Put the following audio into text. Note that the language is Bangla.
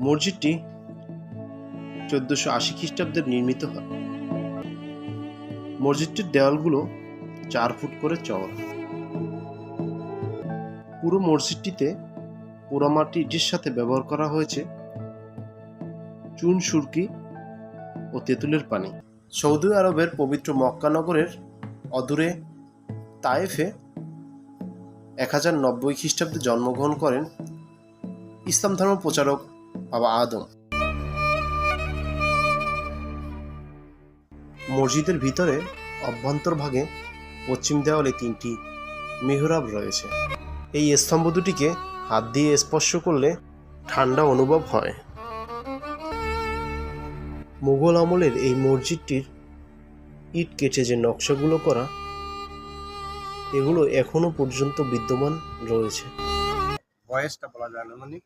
মসজিদটি চোদ্দশো আশি খ্রিস্টাব্দে নির্মিত হয়। মসজিদটির দেওয়ালগুলো চার ফুট করে চওড়া। পুরো মসজিদটিতে পোড়ামাটি ইটের সাথে ব্যবহার করা হয়েছে চুন, সুরকি ও তেঁতুলের পানি। সৌদি আরবের পবিত্র মক্কা নগরের অদূরে তায়েফে এক হাজার নব্বই খ্রিস্টাব্দে জন্মগ্রহণ করেন ইসলাম ধর্ম প্রচারক আদম। মসজিদের ভিতরে অভ্যন্তরভাগে পশ্চিম দেওয়ালে তিনটি মেহরাব রয়েছে। এই স্তম্ভ দুটিকে হাত দিয়ে স্পর্শ করলে ঠান্ডা অনুভব হয়। মুঘল আমলের এই মসজিদটির ইট কেটে যে নকশাগুলো করা, এগুলো এখনও পর্যন্ত বিদ্যমান রয়েছে। বয়সটা বলা যায় না মানে